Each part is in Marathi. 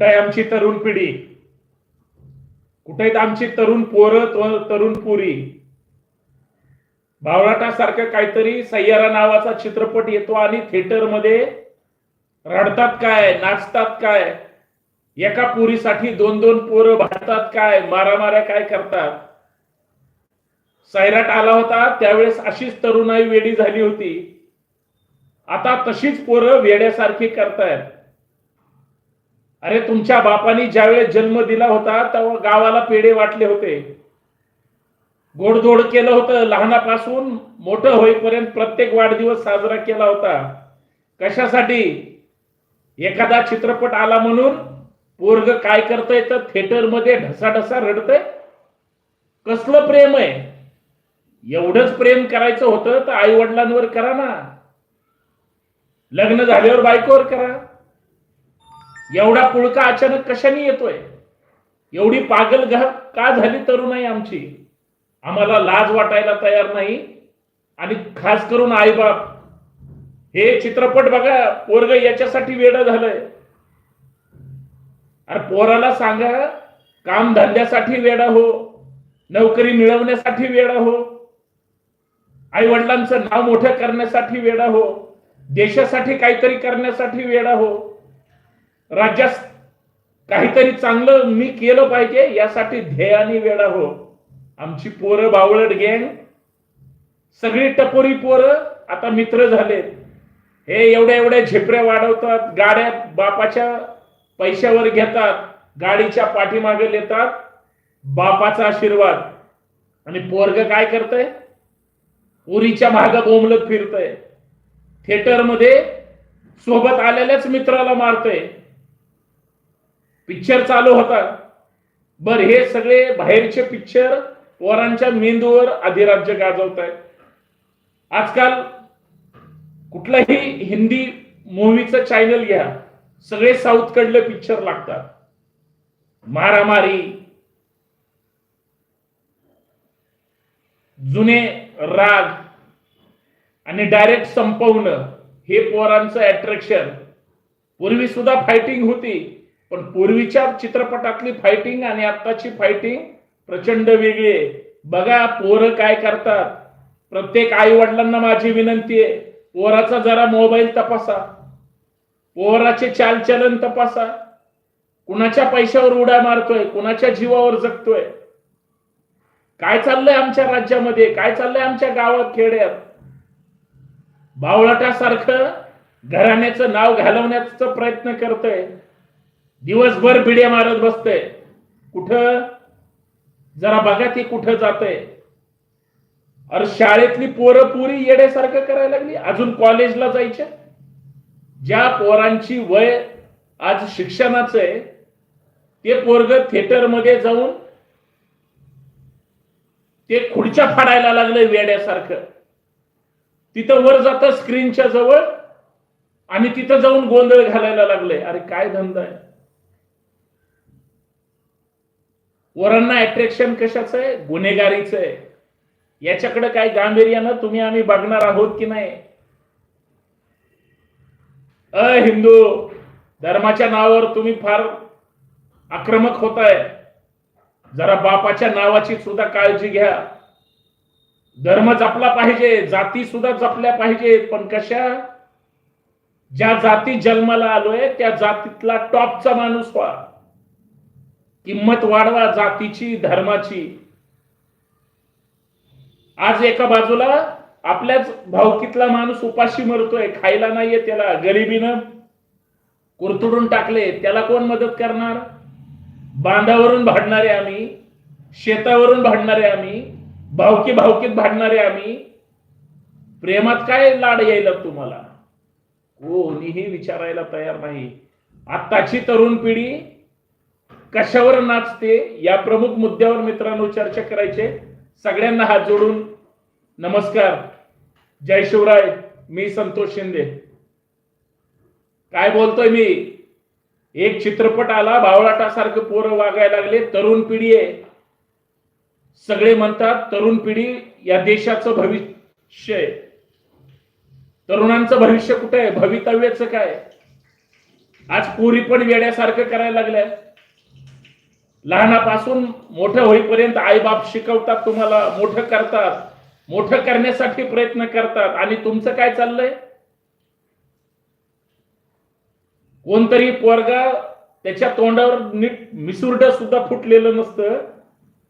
कुठं आहे आमची तरुण पिढी? कुठे आहेत आमची तरुण पोरं तरुण पुरी? भावलाटासारखं काहीतरी सय्यारा नावाचा चित्रपट येतो आणि थिएटरमध्ये रडतात काय नाचतात काय? एका पुरीसाठी दोन दोन पोरं भाडतात काय मारामाऱ्या काय करतात? सैराट आला होता त्यावेळेस अशीच तरुणाई वेडी झाली होती. आता तशीच पोरं वेड्यासारखी करतायत. अरे तुमच्या बापाने ज्यावेळेस जन्म दिला होता तेव्हा गावाला पेढे वाटले होते. गोडधोड केलं होतं लहानापासून मोठं होईपर्यंत प्रत्येक वाढदिवस साजरा केला होता. कशासाठी? एखादा चित्रपट आला म्हणून पोरग काय करतंय तर थिएटरमध्ये ढसाढसा रडतंय? कसलं प्रेम आहे? एवढंच प्रेम करायचं होतं तर आई वडिलांवर करा ना. लग्न झाल्यावर बायकोवर करा. एवढा पुळका अचानक कशाने येतोय? एवढी पागल घा का झाली तरुणाई आमची? आम्हाला लाज वाटायला तयार नाही. आणि खास करून आईबाप. हे चित्रपट बघा पोरग याच्यासाठी वेळ झालंय. अरे पोराला सांगा काम धंद्यासाठी वेडा हो नोकरी मिळवण्यासाठी वेडा हो आई वडिलांचं नाव मोठं करण्यासाठी वेडा हो देशासाठी काहीतरी करण्यासाठी वेडा हो. राज्यात काहीतरी चांगलं मी केलं पाहिजे यासाठी ध्येयाने वेळा हो आमची पोरं बावळट गँग सगळी टपोरी पोरं आता मित्र झाले हे एवढ्या एवढ्या झेपऱ्या वाढवतात गाड्या बापाच्या पैशावर घेतात गाडीच्या पाठीमागे येतात बापाचा आशीर्वाद. आणि पोरग काय करतंय? उरीच्या माग बोंबलत फिरतय. थिएटरमध्ये सोबत आलेल्याच मित्राला मारतय. पिक्चर चालू होता. बर हे सगळे बाहेरचे पिक्चर वरांच्या मेंदूवर अधिराज्य गाजवत आहेत आजकाल कुठलाही हिंदी मूवीचं चॅनल घ्या सगळे साऊथ कडले पिक्चर लागतात. मारामारी. जुने राग आणि डायरेक्ट संपवणं हे पोरांचं अट्रॅक्शन पूर्वी सुद्धा फायटिंग होती. पण पूर्वीच्या चित्रपटातली फायटिंग आणि आत्ताची फायटिंग प्रचंड वेगळी आहे. बघा पोरं काय करतात. प्रत्येक आई वडिलांना माझी विनंती आहे पोराचा जरा मोबाईल तपासा. पोराचे चालचलन तपासा. कुणाच्या पैशावर उड्या मारतोय कुणाच्या जीवावर जगतोय. काय चाललंय आमच्या राज्यामध्ये? काय चाललंय आमच्या गावात खेड्यात? बावळाटासारखं घराण्याचं नाव घालवण्याचा प्रयत्न करतोय. दिवसभर बिड्या मारत बसतय. कुठं? जरा बघा ती कुठं जाते अरे शाळेतली पोरं पुरी येण्यासारखं करायला लागली. अजून कॉलेजला जायच्या? ज्या पोरांची वय आज शिक्षणाचं आहे ते पोरग थिएटरमध्ये जाऊन ते खुर्च्या फाडायला लागलं वेड्यासारखं. तिथं वर जात स्क्रीनच्या जवळ आणि तिथं जाऊन गोंधळ घालायला लागले अरे काय धंदा आहे? वरांना अट्रॅक्शन कशाचं आहे? गुन्हेगारीचं आहे. याच्याकडे काय गांभीर्यानं तुम्ही आम्ही बघणार आहोत की नाही? अ हिंदू धर्माच्या नावावर तुम्ही फार आक्रमक होताय. जरा बापाच्या नावाची सुद्धा काळजी घ्या. धर्म जपला पाहिजे जाती सुद्धा जपल्या पाहिजे पण कशा? ज्या जाती जन्माला आलोय त्या जातीतला टॉपचा माणूस व्हा. किंमत वाढवा जातीची धर्माची. आज एका बाजूला आपल्याच भावकीतला माणूस उपाशी मरतोय खायला नाहीये त्याला गरिबीनं कुरतुडून टाकले त्याला कोण मदत करणार? बांधावरून भाडणारे आम्ही शेतावरून भाडणारे आम्ही भावकी भावकीत भाडणारे आम्ही प्रेमात काय लाड यायला तुम्हाला? कोणीही विचारायला तयार नाही. आत्ताची तरुण पिढी कशावर नाचते या प्रमुख मुद्द्यावर मित्रांनो चर्चा करायचे. सगळ्यांना हात जोडून नमस्कार. जय शिवराय मी संतोष शिंदे. काय बोलतोय मी? एक चित्रपट आला भावळाटासारखं पोरं वागायला लागले तरुण पिढी आहे. सगळे म्हणतात तरुण पिढी या देशाचं भविष्य आहे. तरुणांचं भविष्य कुठे आहे? भवितव्याचं काय? आज पुरी पण वेड्यासारखं करायला लागलंय. लहानापासून मोठं होईपर्यंत आईबाप शिकवतात तुम्हाला मोठं करतात मोठं करण्यासाठी प्रयत्न करतात. आणि तुमचं काय चाललंय? कोणतरी पोरगा त्याच्या तोंडावर नीट मिसुरड सुद्धा फुटलेलं नसतं.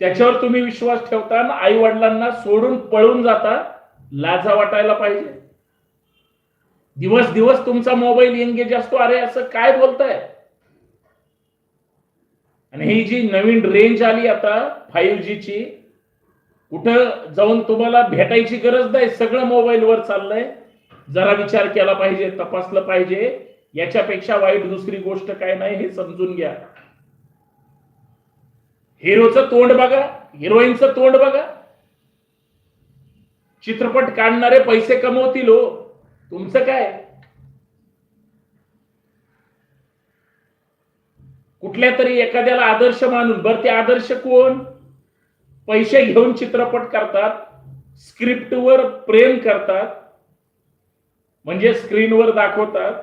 त्याच्यावर तुम्ही विश्वास ठेवता आणि आई वडिलांना सोडून पळून जाता. लाजा वाटायला पाहिजे. दिवस दिवस तुमचा मोबाईल एंगेज असतो. अरे असं काय बोलताय? आणि ही जी नवीन रेंज आली आता फाईव्ह जीची कुठं जाऊन तुम्हाला भेटायची गरज नाही सगळं मोबाईलवर चाललंय. जरा विचार केला पाहिजे तपासलं पाहिजे. याच्यापेक्षा वाईट दुसरी गोष्ट काय नाही हे समजून घ्या. हिरोचं तोंड बघा हिरोईनचं तोंड बघा. चित्रपट काढणारे पैसे कमवतील हो. तुमचं काय? कुठल्या तरी एखाद्याला आदर्श मानून बर ते आदर्श कोण? पैसे घेऊन चित्रपट करतात स्क्रिप्टवर प्रेम करतात म्हणजे स्क्रीनवर दाखवतात.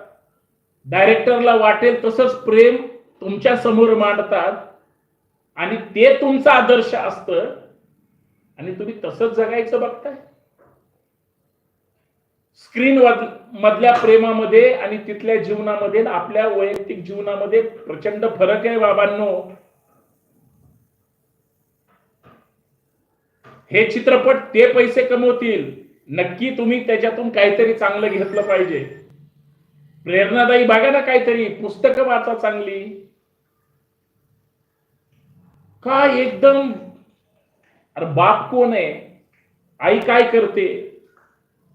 डायरेक्टरला वाटेल तसंच प्रेम तुमच्यासमोर मांडतात. आणि ते तुमचं आदर्श असतं. आणि तुम्ही तसंच जगायचं बघताय. स्क्रीन मधल्या प्रेमामध्ये आणि तिथल्या जीवनामध्ये आपल्या वैयक्तिक जीवनामध्ये प्रचंड फरक आहे बाबांनो. हे चित्रपट ते पैसे कमवतील. नक्की तुम्ही त्याच्यातून काहीतरी चांगलं घेतलं पाहिजे. प्रेरणादायी बघा ना काहीतरी पुस्तकं वाचा चांगली. का एकदम अरे बाप कोण आहे? आई काय करते?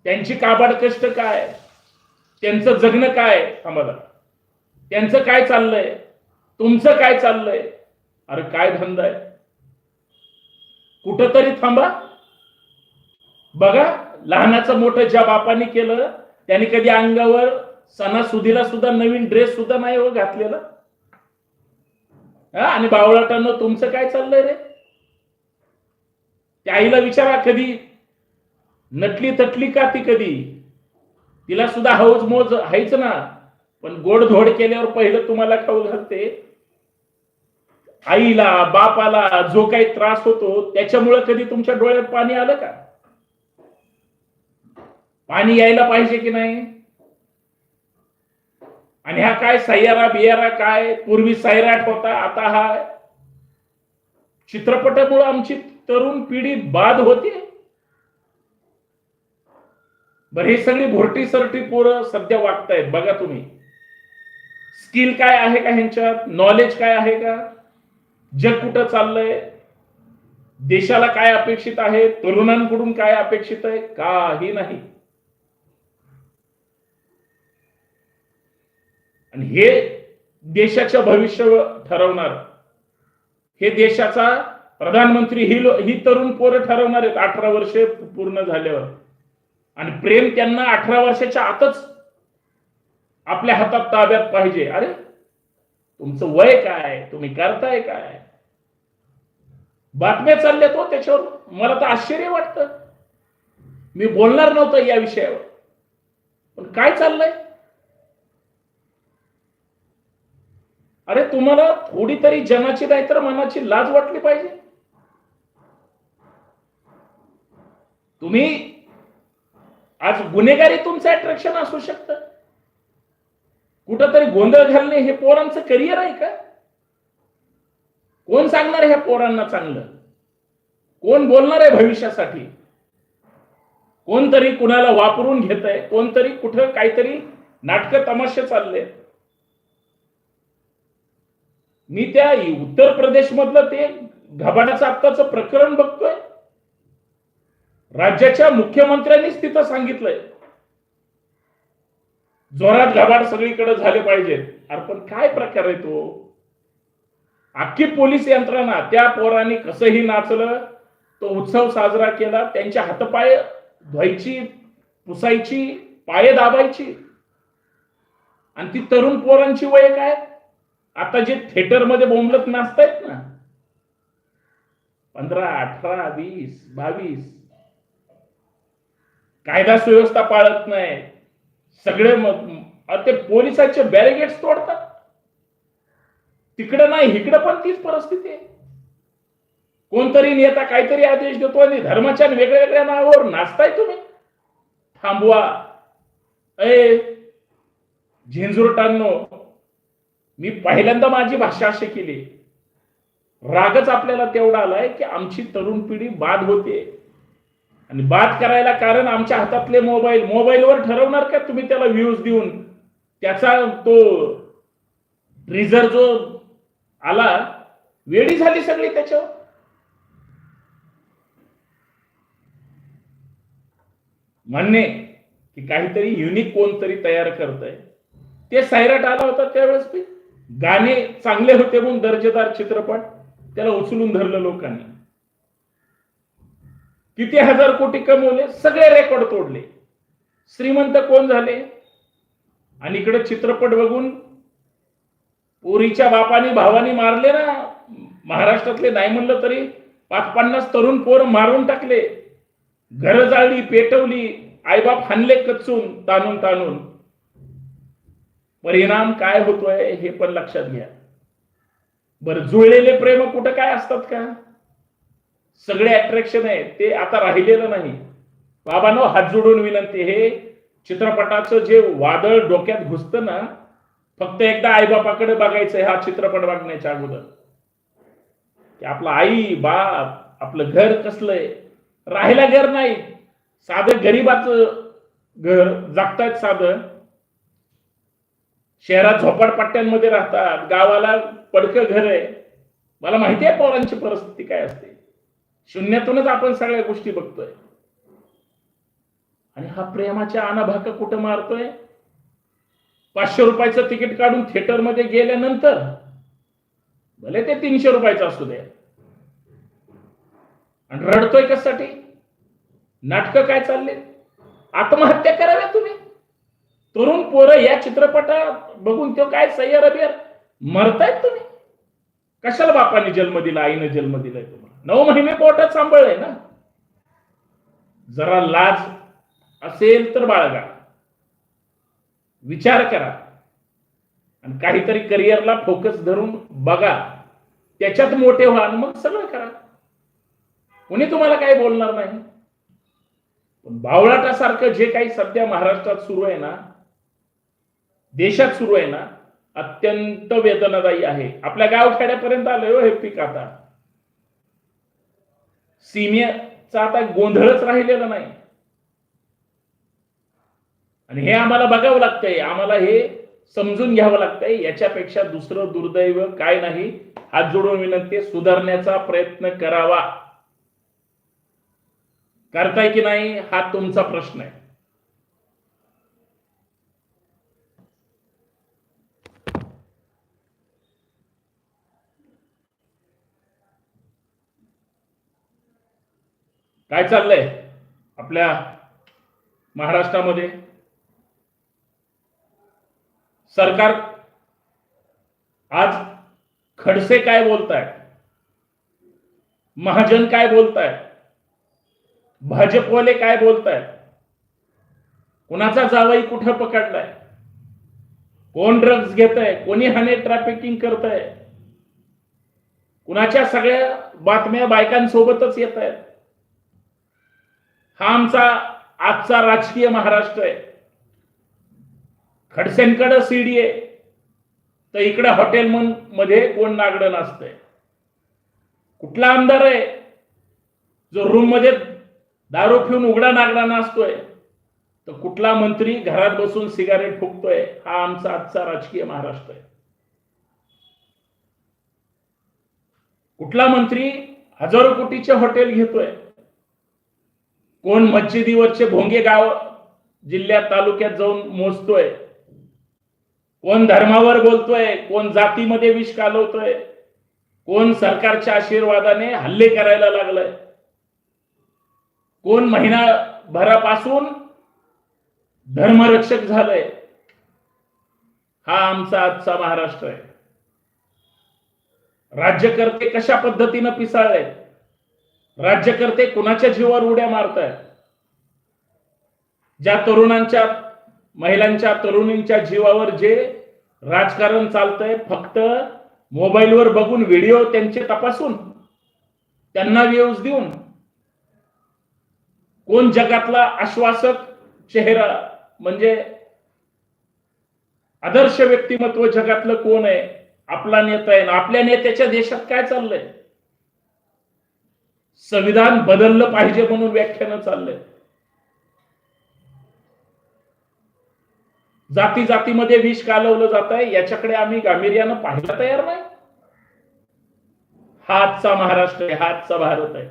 त्यांची काबाड कष्ट काय? त्यांचं जगणं काय? आम्हाला. त्यांचं काय चाललंय? तुमचं काय चाललंय? अरे काय धंदा आहे? कुठंतरी थांबा. बघा लहानाचं मोठं ज्या बापाने केलं त्याने कधी अंगावर सणासुदीला सुद्धा नवीन ड्रेस सुद्धा नाही हो घातलेला. हा आणि बावळाटांना तुमचं काय चाललंय रे? त्या आईला विचारा कधी नटली तटली का ती कधी? तिला सुद्धा हौज मोज हायच ना. पण गोडधोड केल्यावर पहिलं तुम्हाला खाऊ घालते. आईला बापाला जो काही त्रास होतो त्याच्यामुळे कधी तुमच्या डोळ्यात पाणी आलं का? पाणी यायला पाहिजे की नाही? आणि हा काय सह्यारा बियारा काय? पूर्वी सैराट होता आता हा चित्रपटामुळे आमची तरुण पिढी बाद होते? बरं हे सगळी भोरटी सरटी पोरं सध्या वाटतायत बघा तुम्ही. स्किल काय आहे का ह्यांच्यात? नॉलेज काय आहे का? जग कुठं चाललंय? देशाला काय अपेक्षित आहे? तरुणांकडून काय अपेक्षित आहे? काही नाही. आणि हे देशाचं भविष्य ठरवणार. हे देशाचा प्रधानमंत्री ही ही तरुण पोरं ठरवणार आहेत अठरा वर्षे पूर्ण झाल्यावर. आणि प्रेम त्यांना अठरा वर्षाच्या आतच आपल्या हातात ताब्यात पाहिजे. अरे तुमचं वय काय? तुम्ही करताय काय? बातम्या चालल्या तो हो त्याच्यावर. मला तर आश्चर्य वाटतं. मी बोलणार नव्हतं या विषयावर. पण काय चाललंय? अरे तुम्हाला थोडी तरी जनाची नाही तर मनाची लाज वाटली पाहिजे. तुम्ही आज गुन्हेगारी तुमचं अट्रॅक्शन असू शकतं. कुठंतरी गोंधळ घालणे हे पोरांचं करिअर आहे का? कोण सांगणार ह्या पोरांना चांगलं? कोण बोलणार आहे भविष्यासाठी? कोणतरी कुणाला वापरून घेत आहे कोणतरी कुठं काहीतरी नाटक तमाशे चालले मी त्या उत्तर प्रदेश मधलं ते घबाडाचं आत्ताचं प्रकरण बघतोय. राज्याच्या मुख्यमंत्र्यांनीच तिथं सांगितलंय. जोरात घबाड सगळीकडे झाले पाहिजेत अरे पण काय प्रकार आहे तो? अख्खी पोलीस यंत्रणा त्या पोरांनी कसंही नाचलं तो उत्सव साजरा केला त्यांच्या हातपाय धुवायची पुसायची पाय दाबायची. आणि ती तरुण पोरांची वय काय? आता जे थिएटरमध्ये बोंबलत नाचतायत ना. पंधरा अठरा वीस बावीस कायदा सुव्यवस्था पाळत नाही. सगळे ते पोलिसाचे बॅरिगेट्स तोडतात. तिकडं नाही इकडं पण तीच परिस्थिती आहे. कोणतरी नेता काहीतरी आदेश देतो आणि धर्माच्या वेगळ्या वेगळ्या नावावर नाचताय तुम्ही. थांबवा. अय झिंजुरटांनो मी पहिल्यांदा माझी भाषा अशी केली. रागच आपल्याला तेवढा आलाय की आमची तरुण पिढी बाद होते. आणि बाद करायला कारण आमच्या हातातले मोबाईल. मोबाईलवर ठरवणार का तुम्ही त्याला व्ह्यूज देऊन? त्याचा तो रिझर्व जो आला वेळी झाली सगळी त्याच्यावर? म्हणणे की काहीतरी युनिक कोणतरी तयार करताय. ते सायराट आला होता त्यावेळेस गाणे चांगले होते म्हणून दर्जेदार चित्रपट त्याला उचलून धरलं लोकांनी. किती हजार कोटी कमवले सगळे रेकॉर्ड तोडले. श्रीमंत कोण झाले? आणि इकडे चित्रपट बघून पोरीच्या बापानी भावानी मारले ना महाराष्ट्रातले नाही म्हणलं तरी पाच पन्नास तरुण पोर मारून टाकले. घर जाळली पेटवली आईबाप हानले कचून ताणून ताणून. परिणाम काय होतोय हे पण लक्षात घ्या. बर जुळलेले प्रेम कुठं काय असतात का? सगळे अट्रॅक्शन आहे ते आता राहिलेलं नाही. बाबांनो हात जोडून विनंती हे चित्रपटाचं जे वादळ डोक्यात घुसतं ना फक्त एकदा आईबापाकडे बघायचं हा चित्रपट बघण्याच्या अगोदर. की आपला आई बाप आपलं घर कसलंय? राहायला घर नाही. साधं गरीबाचं घर जगतायत साधं. शहरात झोपडपट्ट्यांमध्ये राहतात गावाला पडकं घर आहे. मला माहिती आहे पोरांची परिस्थिती काय असते. शून्यातूनच आपण सगळ्या गोष्टी बघतोय. आणि हा प्रेमाच्या अनाभाका कुठं मारतोय? पाचशे रुपयाचं तिकीट काढून थिएटरमध्ये गेल्यानंतर भले ते तीनशे रुपयाचं असू दे. आणि रडतोय कशासाठी? नाटकं काय चालले? आत्महत्या कराव्या तुम्ही? तरुण पोरं या चित्रपटात बघून तो काय सय्यर अबियर मरतायत तुम्ही? कशाला बापाने जन्म दिला आईने जन्म दिलाय तुम्हाला? नऊ महिने पोटात सांभाळले ना. जरा लाज असेल तर बाळगा. विचार करा. आणि काहीतरी करिअरला फोकस धरून बघा. त्याच्यात मोठे व्हा आणि मग सगळं करा. कोणी तुम्हाला काही बोलणार नाही. पण बावळाटासारखं जे काही सध्या महाराष्ट्रात सुरू आहे ना देशात सुरू आहे ना अत्यंत वेदनादायी आहे. आपल्या गावखेड्यापर्यंत आलंय हो हे पीक आता. सीमेचा आता गोंधळच राहिलेला नाही. आणि हे आम्हाला बघावं लागतंय. आम्हाला हे समजून घ्यावं लागतंय. याच्यापेक्षा दुसरं दुर्दैव काय नाही. हात जोडून विनंती सुधारण्याचा प्रयत्न करावा. करताय की नाही? हा तुमचा प्रश्न आहे. काय चाललंय आपल्या महाराष्ट्रामध्ये? सरकार आज खडसे काय बोलताय महाजन काय बोलताय भाजपवाले काय बोलताय कुणाचा जावई कुठं पकडलाय? कोण ड्रग्ज घेत आहे कोणी हने ट्रॅफिकिंग करत आहे कुणाच्या सगळ्या बातम्या बायकांसोबतच येत आहेत हा आमचा आजचा राजकीय महाराष्ट्र आहे. खडसेंकडं सीडी आहे. तर इकडे हॉटेल मध्ये कोण नागडं नसतंय कुठला आमदार आहे? जो रूममध्ये दारू पिऊन उघडा नागडा नाचतोय. तर कुठला मंत्री घरात बसून सिगारेट फुकतोय? हा आमचा आजचा राजकीय महाराष्ट्र आहे. कुठला मंत्री हजारो कोटीचे हॉटेल घेतोय? कोण मस्जिदीवरचे भोंगे गाव जिल्ह्यात तालुक्यात जाऊन मोजतोय? कोण धर्मावर बोलतोय? कोण जातीमध्ये विष कालवतोय? कोण सरकारच्या आशीर्वादाने हल्ले करायला लागलाय? कोण महिनाभरापासून धर्मरक्षक झालंय? हा आमचा आजचा महाराष्ट्र आहे. राज्यकर्ते कशा पद्धतीनं पिसाळले राज्यकर्ते कुणाच्या जीवावर उड्या मारतायत ज्या तरुणांच्या महिलांच्या तरुणींच्या जीवावर जे राजकारण चालतंय फक्त मोबाईलवर बघून व्हिडिओ त्यांचे तपासून त्यांना व्ह्यूज देऊन कोण जगातला आश्वासक चेहरा म्हणजे आदर्श व्यक्तिमत्व जगातलं कोण आहे? आपला नेता आहे ना आपल्या नेत्याच्या देशात काय चाललंय? संविधान बदललं पाहिजे म्हणून व्याख्यानं चाललंय. जाती जातीमध्ये विष कालवलं जात आहे याच्याकडे आम्ही गांभीर्यानं पाहायला तयार नाही. हा आजचा महाराष्ट्र आहे हा आजचा भारत आहे.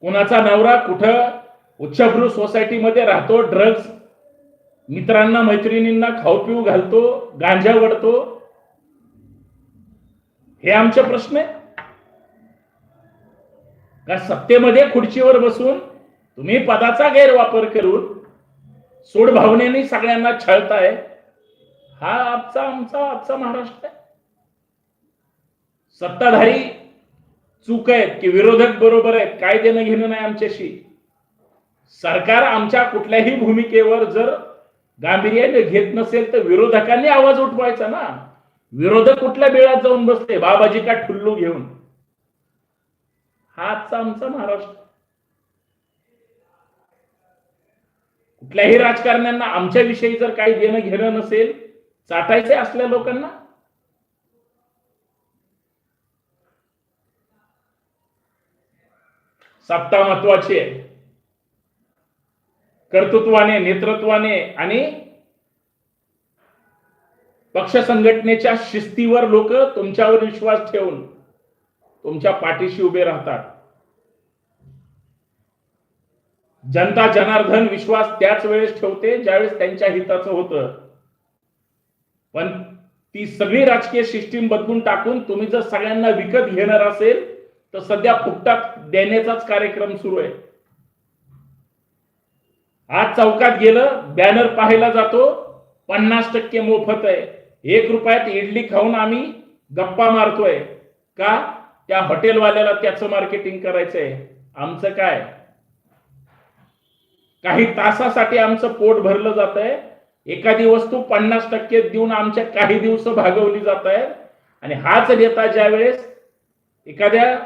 कुणाचा नवरा कुठं उच्चभ्रू सोसायटीमध्ये राहतो ड्रग्ज मित्रांना मैत्रिणींना खाऊ पिऊ घालतो गांजा वडतो हे आमचे प्रश्न आहे. का सत्तेमध्ये खुर्चीवर बसून तुम्ही पदाचा गैरवापर करून सोड भावनेने सगळ्यांना छळताय हा आजचा आमचा आजचा महाराष्ट्र आहे. सत्ताधारी चूक आहेत की विरोधक बरोबर आहेत काय देणं घेणं नाही आमच्याशी. सरकार आमच्या कुठल्याही भूमिकेवर जर गांभीर्याने घेत नसेल तर विरोधकांनी आवाज उठवायचा ना. विरोधक कुठल्या बिळात जाऊन बसले? बाबाजी का ठुल्लू घेऊन? हाच आमचा महाराष्ट्र. कुठल्याही राजकारण्यांना आमच्याविषयी जर काही देणं घेणं नसेल चाटायचे असल्या लोकांना? सत्ता महत्वाची आहे कर्तृत्वाने नेतृत्वाने आणि पक्ष संघटनेच्या शिस्तीवर लोक तुमच्यावर विश्वास ठेवून तुमच्या पाठीशी उभे राहतात. जनता जनार्दन विश्वास त्याच वेळेस ठेवते ज्यावेळेस त्यांच्या हिताचं होतं. पण ती सगळी राजकीय सिस्टीम बदलून टाकून तुम्ही जर सगळ्यांना विकत घेणार असेल तर सध्या फुकटात देण्याचाच कार्यक्रम सुरू आहे. आज चौकात गेलं बॅनर पाहायला जातो पन्नास टक्के मोफत आहे. एक रुपयात इडली खाऊन आम्ही गप्पा मारतोय. का? त्या हॉटेलवाल्याला त्याचं मार्केटिंग करायचंय. आमचं काय? काही तासासाठी आमचं पोट भरलं जात आहे एखादी वस्तू पन्नास टक्के देऊन आमच्या काही दिवस भागवली जात आहे आणि हाच नेता ज्यावेळेस एखाद्या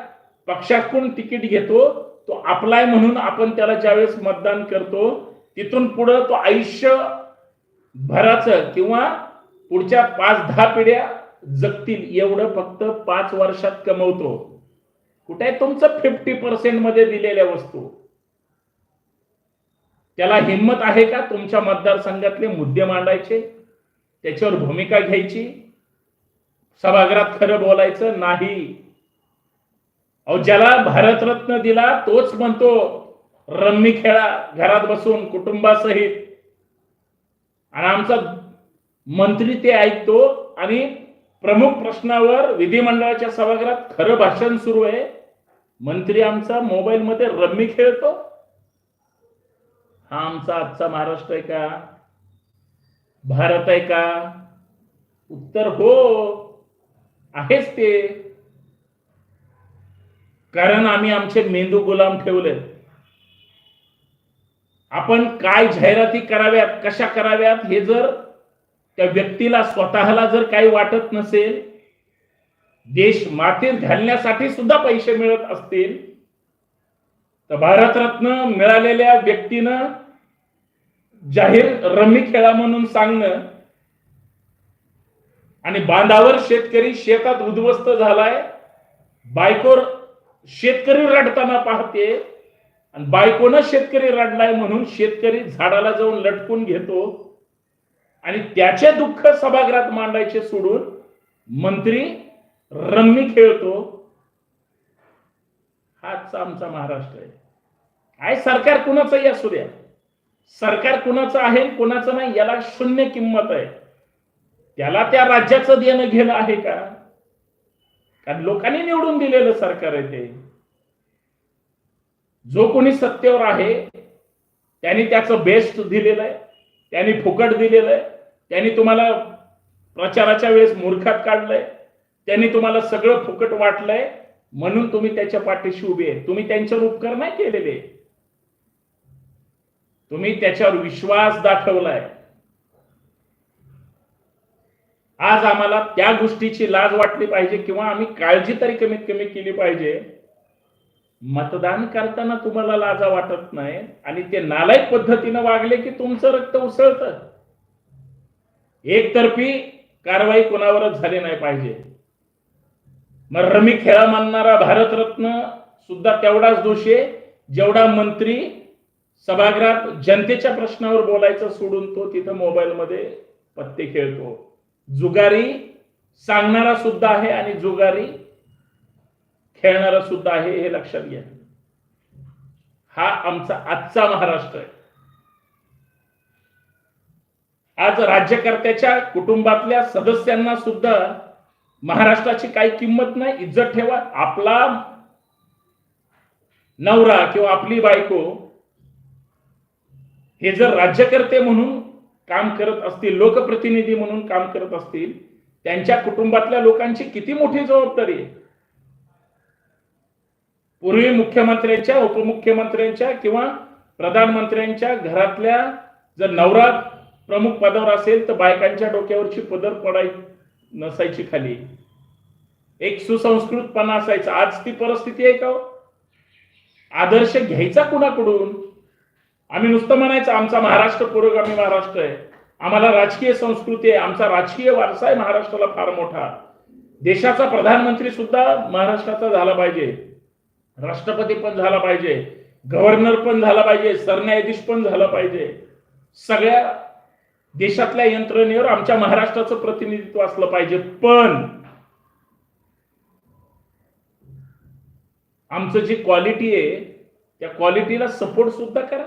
पक्षाकडून तिकीट घेतो तो आपलाय म्हणून आपण त्याला ज्यावेळेस मतदान करतो तिथून पुढं तो आयुष्य भराचं किंवा पुढच्या पाच दहा पिढ्या जगतील. एवढं फक्त पाच वर्षात कमवतो. कुठे तुमचं फिफ्टी पर्सेंटमध्ये दिलेल्या वस्तू? त्याला हिंमत आहे का तुमच्या मतदारसंघातले मुद्दे मांडायचे? त्याच्यावर भूमिका घ्यायची? सभागृहात खरं बोलायचं? नाही. अहो ज्याला भारतरत्न दिला तोच म्हणतो रम्मी खेळा घरात बसून कुटुंबासहित. आणि आमचा मंत्री ते ऐकतो आणि प्रमुख प्रश्नावर विधिमंडळाच्या सभागृहात खरं भाषण सुरू आहे. मंत्री आमचा मोबाईल मध्ये रम्मी खेळतो. हा आमचा आजचा महाराष्ट्र आहे का? भारत आहे का? उत्तर हो आहेच ते. कारण आम्ही आमचे मेंदू गुलाम ठेवले आपण काय जाहिराती कराव्यात कशा कराव्यात हे जर त्या व्यक्तीला स्वतःला जर काही वाटत नसेल देश मातीत घालण्यासाठी सुद्धा पैसे मिळत असतील तर भारतरत्न मिळालेल्या व्यक्तीनं जाहीर रमी खेळा म्हणून सांगणं आणि बांधावर शेतकरी शेतात उद्ध्वस्त झालाय बायकोर शेतकरी रडताना पाहते आणि बायकोनं शेतकरी रडलाय म्हणून शेतकरी झाडाला जाऊन लटकून घेतो. आणि त्याचे दुःख सभागृहात मांडायचे सोडून मंत्री रम्मी खेळतो. हाच आमचा महाराष्ट्र आहे. आहे सरकार कुणाचंही असू द्या. सरकार कुणाचं आहे कुणाचं नाही याला शून्य किंमत आहे. त्याला त्या राज्याचं देणं घेणं आहे का? कारण लोकांनी निवडून दिलेलं सरकार आहे ते. जो कोणी सत्तेवर आहे त्यांनी त्याचं बेस्ट दिलेलं आहे त्यांनी फुकट दिलेलं आहे. त्यांनी तुम्हाला प्रचाराच्या वेळेस मूर्खात काढलंय. त्यांनी तुम्हाला सगळं फुकट वाटलंय. म्हणून तुम्ही त्याच्या पाठीशी उभे आहे. तुम्ही त्यांच्यावर उपकार नाही केलेले. तुम्ही त्याच्यावर विश्वास दाखवलाय. आज आम्हाला त्या गोष्टीची लाज वाटली पाहिजे किंवा आम्ही काळजी तरी कमीत कमी केली पाहिजे. मतदान करताना तुम्हाला लाजा वाटत नाही आणि ते नालायक पद्धतीनं वागले की तुमचं रक्त उसळतं. एकतर्फी कारवाई कोणावरच झाली नाही पाहिजे. मग रमी खेळा मानणारा भारतरत्न सुद्धा तेवढाच दोषी आहे जेवढा मंत्री सभागृहात जनतेच्या प्रश्नावर बोलायचं सोडून तो तिथं मोबाईलमध्ये पत्ते खेळतो. जुगारी सांगणारा सुद्धा आहे आणि जुगारी खेळणारा सुद्धा आहे हे लक्षात घ्या. हा आमचा आजचा महाराष्ट्र आहे. आज राज्यकर्त्याच्या कुटुंबातल्या सदस्यांना सुद्धा महाराष्ट्राची काही किंमत नाही इज्जत ठेवा. आपला नवरा किंवा आपली बायको हे जर राज्यकर्ते म्हणून काम करत असतील लोकप्रतिनिधी म्हणून काम करत असतील त्यांच्या कुटुंबातल्या लोकांची किती मोठी जबाबदारी आहे? पूर्वी मुख्यमंत्र्यांच्या उपमुख्यमंत्र्यांच्या किंवा प्रधानमंत्र्यांच्या घरातल्या जर नवरा प्रमुख पदावर असेल तर बायकांच्या डोक्यावरची पदर पडाय नसायची खाली. एक सुसंस्कृतपणा असायचा. आज ती परिस्थिती आहे का हो? आदर्श घ्यायचा कुणाकडून? आम्ही नुसतं म्हणायचं आमचा महाराष्ट्र पुरोगामी महाराष्ट्र आहे. आम्हाला राजकीय संस्कृती आहे. आमचा राजकीय वारसा आहे महाराष्ट्राला फार मोठा. देशाचा प्रधानमंत्री सुद्धा महाराष्ट्राचा झाला पाहिजे. राष्ट्रपती पण झाला पाहिजे. गव्हर्नर पण झाला पाहिजे. सरन्यायाधीश पण झाला पाहिजे. सगळ्या देशातल्या यंत्रणेवर आमच्या महाराष्ट्राचं प्रतिनिधित्व असलं पाहिजे. पण आमचं जी क्वालिटी आहे त्या क्वालिटीला सपोर्ट सुद्धा करा.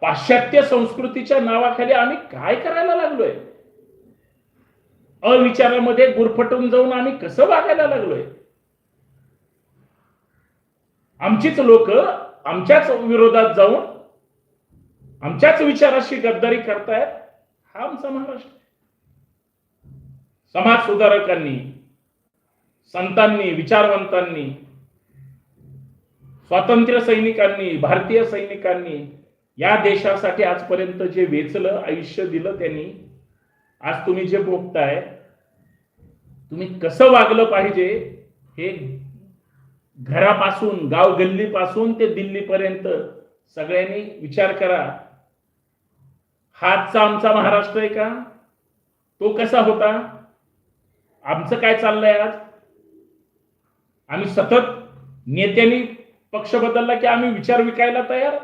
पाश्चात्य संस्कृतीच्या नावाखाली आम्ही काय करायला लागलोय? अविचारामध्ये गुरफटून जाऊन आम्ही कसं वागायला लागलोय? आमचीच लोक आमच्याच विरोधात जाऊन आमच्याच विचाराशी गद्दारी करतायत हा आमचा महाराष्ट्र. समाज सुधारकांनी संतांनी विचारवंतांनी स्वातंत्र्य सैनिकांनी भारतीय सैनिकांनी या देशासाठी आजपर्यंत जे वेचलं आयुष्य दिलं त्यांनी आज तुम्ही जे बोगताय तुम्ही कसं वागलं पाहिजे हे घरापासून गाव गल्लीपासून ते दिल्लीपर्यंत सगळ्यांनी विचार करा. हातचा आमचा महाराष्ट्र आहे का? तो कसा होता? आमचं काय चाललंय आज? आम्ही सतत नेत्यांनी पक्ष बदलला की आम्ही विचार विकायला तयार?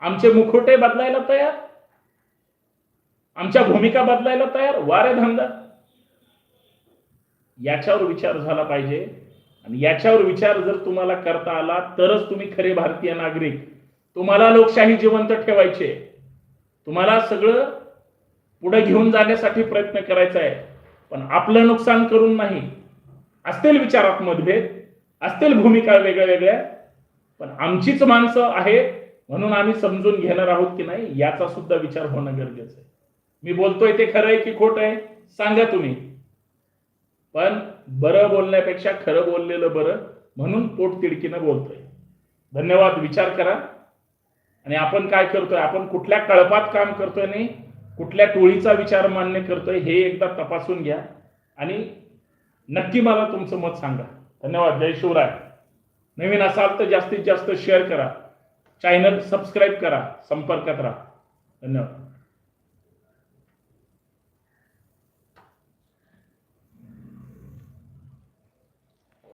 आमचे मुखोटे बदलायला तयार? आमच्या भूमिका बदलायला तयार? वारे धंदा? याच्यावर विचार झाला पाहिजे. आणि याच्यावर विचार जर तुम्हाला करता आला तरच तुम्ही खरे भारतीय नागरिक. तुम्हाला लोकशाही जिवंत ठेवायचे. तुम्हाला सगळं पुढे घेऊन जाण्यासाठी प्रयत्न करायचा आहे. पण आपलं नुकसान करून नाही. असतील विचारात मतभेद असतील भूमिका वेगळ्या वेगळ्या पण आमचीच माणसं आहे म्हणून आम्ही समजून घेणार आहोत की नाही याचा सुद्धा विचार होणं गरजेचं आहे. मी बोलतोय ते खरं आहे की खोट आहे? सांगा तुम्ही. पण बरं बोलण्यापेक्षा खरं बोललेलं बरं म्हणून पोट तिडकीनं बोलतोय. धन्यवाद विचार करा. आणि आपण काय करतोय? आपण कुठल्या कळपात काम करतोय आणि कुठल्या टोळीचा विचार मान्य करतोय हे एकदा तपासून घ्या. आणि नक्की मला तुमचं मत सांगा. धन्यवाद. जय शिवराय. नवीन असाल तर जास्तीत जास्त शेअर करा. चॅनल सबस्क्राईब करा. संपर्कात राहा. धन्यवाद.